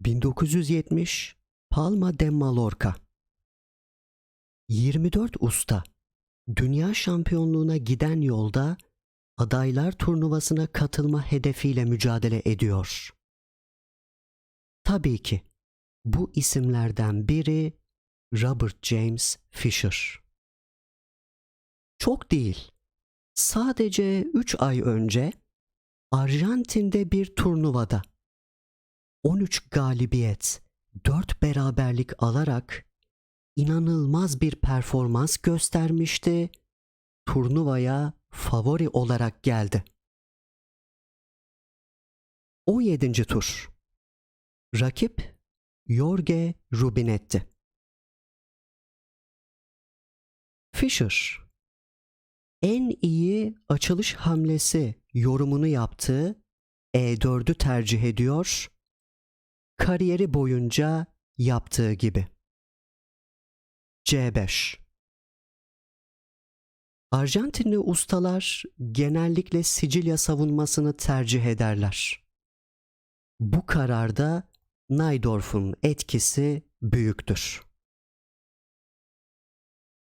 1970 Palma de Mallorca 24 usta dünya şampiyonluğuna giden yolda adaylar turnuvasına katılma hedefiyle mücadele ediyor. Tabii ki bu isimlerden biri Robert James Fisher. Çok değil. Sadece 3 ay önce Arjantin'de bir turnuvada 13 galibiyet, 4 beraberlik alarak inanılmaz bir performans göstermişti. Turnuvaya favori olarak geldi. 17. tur. Rakip Jorge Rubinetti. Fischer en iyi açılış hamlesi yorumunu yaptığı E4'ü tercih ediyor kariyeri boyunca yaptığı gibi. C5 Arjantinli ustalar genellikle Sicilya savunmasını tercih ederler. Bu kararda Najdorf'un etkisi büyüktür.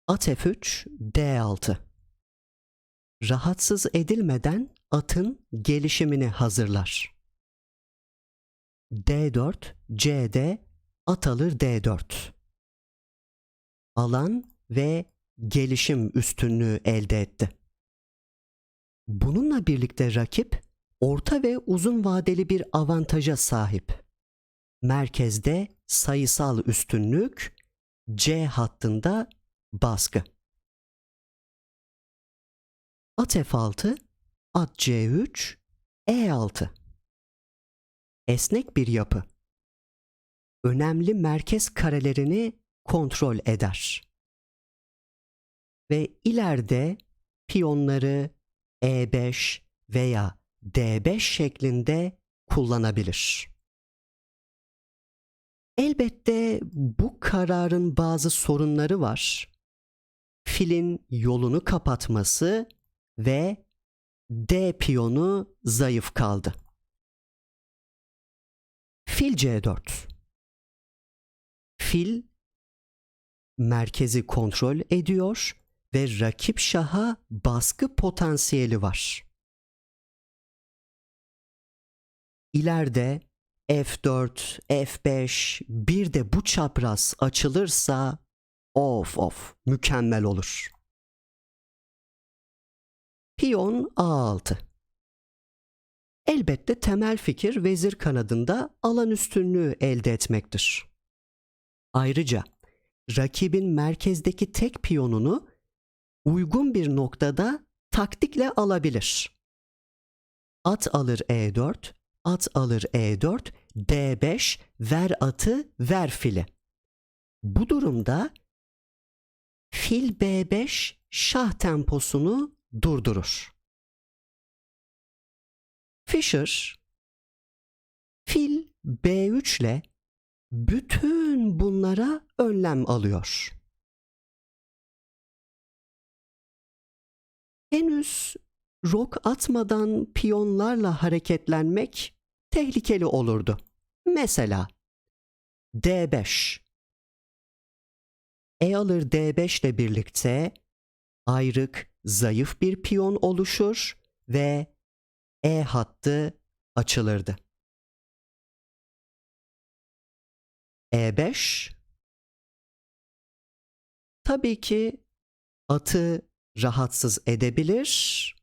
At F3, D6 Rahatsız edilmeden atın gelişimini hazırlar. D4, CD, at alır D4. Alan ve gelişim üstünlüğü elde etti. Bununla birlikte rakip orta ve uzun vadeli bir avantaja sahip. Merkezde sayısal üstünlük, C hattında baskı. At F6, at C3, E6 esnek bir yapı. Önemli merkez karelerini kontrol eder. Ve ileride piyonları E5 veya D5 şeklinde kullanabilir. Elbette bu kararın bazı sorunları var. Filin yolunu kapatması ve D piyonu zayıf kaldı. Fil C4. Fil merkezi kontrol ediyor ve rakip şaha baskı potansiyeli var. İleride F4, F5 bir de bu çapraz açılırsa of of mükemmel olur. Piyon A6 Elbette temel fikir vezir kanadında alan üstünlüğü elde etmektir. Ayrıca rakibin merkezdeki tek piyonunu uygun bir noktada taktikle alabilir. At alır E4, at alır E4, D5, ver atı, ver fili. Bu durumda fil B5 şah temposunu durdurur. Fisher fil B3 ile bütün bunlara önlem alıyor. Henüz rok atmadan piyonlarla hareketlenmek tehlikeli olurdu. Mesela D5 E alır D5 ile birlikte ayrık zayıf bir piyon oluşur ve E hattı açılırdı. E5 tabii ki atı rahatsız edebilir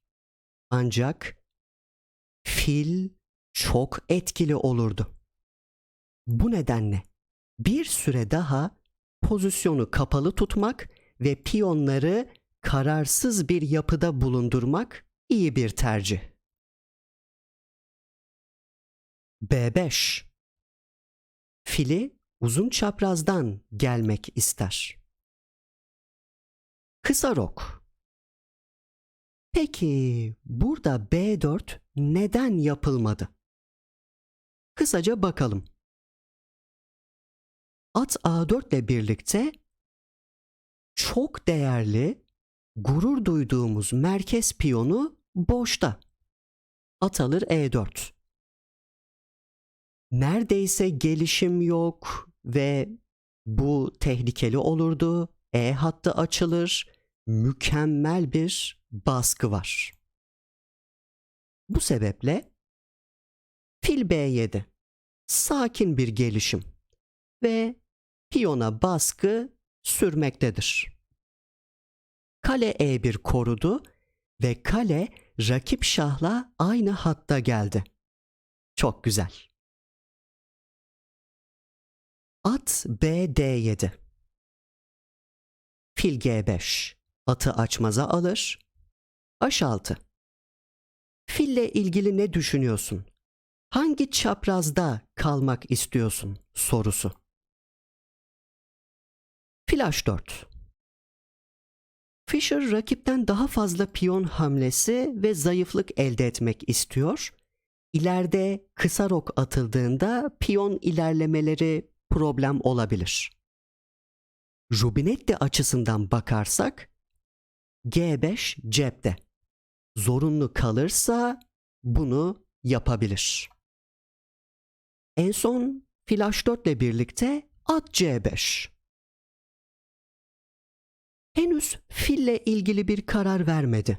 ancak fil çok etkili olurdu. Bu nedenle bir süre daha pozisyonu kapalı tutmak ve piyonları kararsız bir yapıda bulundurmak iyi bir tercih. B5 Fili uzun çaprazdan gelmek ister. Kısa rok. Peki burada B4 neden yapılmadı? Kısaca bakalım. At A4 ile birlikte çok değerli, gurur duyduğumuz merkez piyonu boşta. At alır E4. Neredeyse gelişim yok ve bu tehlikeli olurdu. E hattı açılır. Mükemmel bir baskı var. Bu sebeple fil B7 sakin bir gelişim ve piyona baskı sürmektedir. Kale E1 korudu ve kale rakip şahla aynı hatta geldi. Çok güzel. At B D7. Fil G5. Atı açmaza alır. H6. Fille ilgili ne düşünüyorsun? Hangi çaprazda kalmak istiyorsun sorusu. Fil H4. Fischer rakipten daha fazla piyon hamlesi ve zayıflık elde etmek istiyor. İleride kısa rok atıldığında piyon ilerlemeleri problem olabilir. Rubinetti açısından bakarsak G5 cepte. Zorunlu kalırsa bunu yapabilir. En son fil H4 ile birlikte at C5. Henüz fille ilgili bir karar vermedi.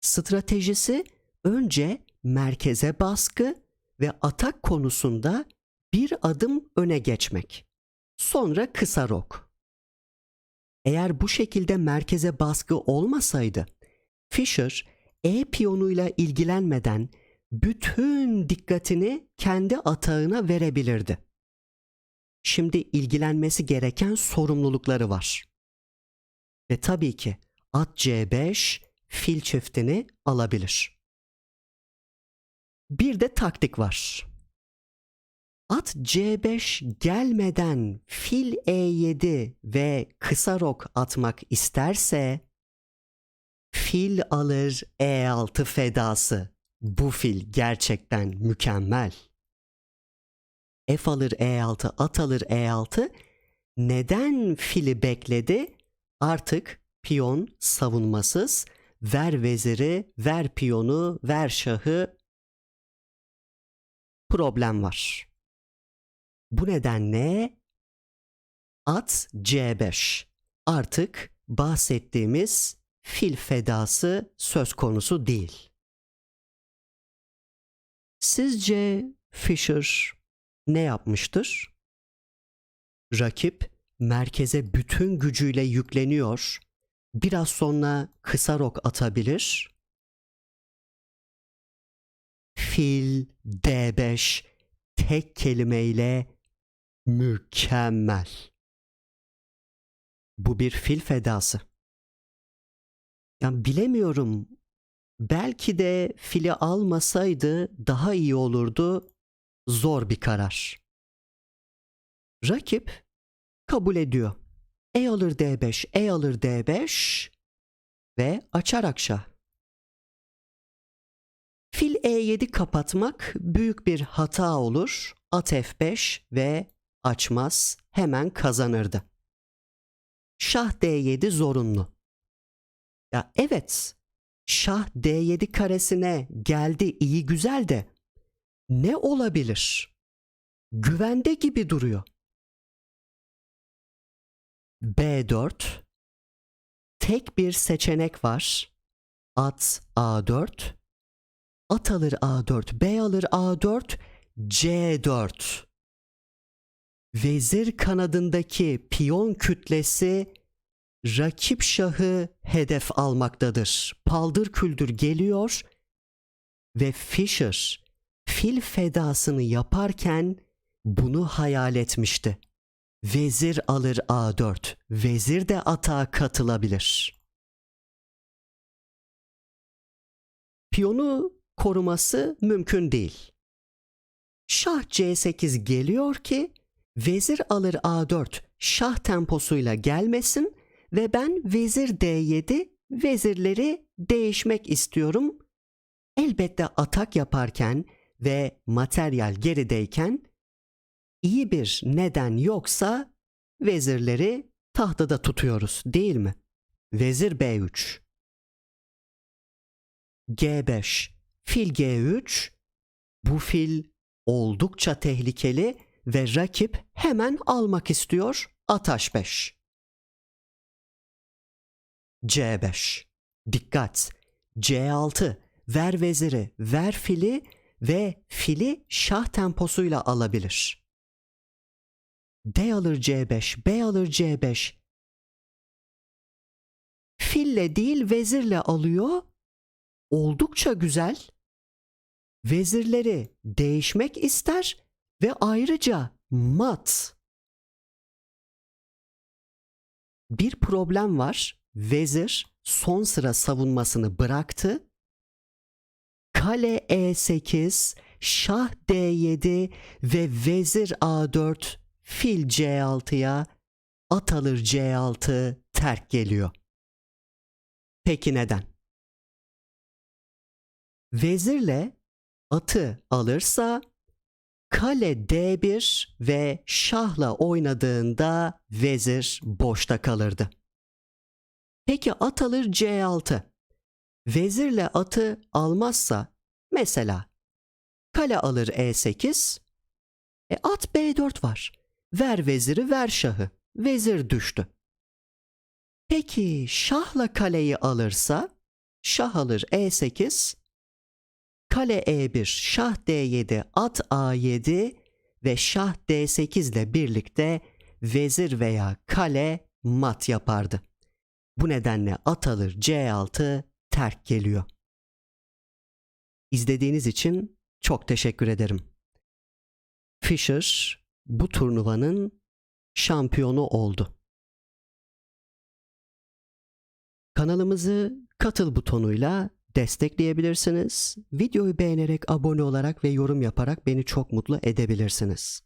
Stratejisi önce merkeze baskı ve atak konusunda bir adım öne geçmek. Sonra kısa rok. Eğer bu şekilde merkeze baskı olmasaydı, Fischer E piyonuyla ilgilenmeden bütün dikkatini kendi atağına verebilirdi. Şimdi ilgilenmesi gereken sorumlulukları var. Ve tabii ki at C5 fil çiftini alabilir. Bir de taktik var. At C5 gelmeden fil E7 ve kısa rok atmak isterse fil alır E6 fedası. Bu fil gerçekten mükemmel. F alır E6, at alır E6. Neden fili bekledi? Artık piyon savunmasız. Ver veziri, ver piyonu, ver şahı. Problem var. Bu nedenle at C5 artık bahsettiğimiz fil fedası söz konusu değil. Sizce Fischer ne yapmıştır? Rakip merkeze bütün gücüyle yükleniyor. Biraz sonra kısa rok atabilir. Fil D5 tek kelimeyle mükemmel. Bu bir fil fedası. Yani bilemiyorum. Belki de fili almasaydı daha iyi olurdu. Zor bir karar. Rakip kabul ediyor. E alır D5, E alır D5 ve açar akşa. Fil E7 kapatmak büyük bir hata olur. At F5 ve açmaz hemen kazanırdı. Şah D7 zorunlu. Ya evet, şah D7 karesine geldi iyi güzel de ne olabilir? Güvende gibi duruyor. B4 tek bir seçenek var. At A4 At alır A4, B alır A4, C4. Vezir kanadındaki piyon kütlesi rakip şahı hedef almaktadır. Paldır küldür geliyor ve Fischer fil fedasını yaparken bunu hayal etmişti. Vezir alır A4, vezir de atağa katılabilir. Piyonu koruması mümkün değil. Şah C8 geliyor ki vezir alır A4 şah temposuyla gelmesin ve ben vezir D7 vezirleri değişmek istiyorum. Elbette atak yaparken ve materyal gerideyken iyi bir neden yoksa vezirleri tahtada tutuyoruz değil mi? Vezir B3 G5 Fil G3 bu fil oldukça tehlikeli ve rakip hemen almak istiyor at h5. C5. Dikkat! C6. Ver veziri, ver fili ve fili şah temposuyla alabilir. D alır C5, B alır C5. Fille değil vezirle alıyor. Oldukça güzel. Vezirleri değişmek ister ve ayrıca mat. Bir problem var. Vezir son sıra savunmasını bıraktı. Kale E8, şah D7 ve vezir A4, fil C6'ya, at alır C6 terk geliyor. Peki neden? Vezirle atı alırsa kale D1 ve şahla oynadığında vezir boşta kalırdı. Peki at alır C6. Vezirle atı almazsa mesela kale alır E8. E at B4 var. Ver veziri ver şahı. Vezir düştü. Peki şahla kaleyi alırsa şah alır E8. Kale E1, şah D7, at A7 ve şah D8 ile birlikte vezir veya kale mat yapardı. Bu nedenle at alır C6 terk geliyor. İzlediğiniz için çok teşekkür ederim. Fischer bu turnuvanın şampiyonu oldu. Kanalımızı katıl butonuyla destekleyebilirsiniz. Videoyu beğenerek, abone olarak ve yorum yaparak beni çok mutlu edebilirsiniz.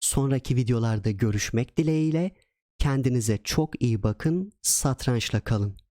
Sonraki videolarda görüşmek dileğiyle kendinize çok iyi bakın, satrançla kalın.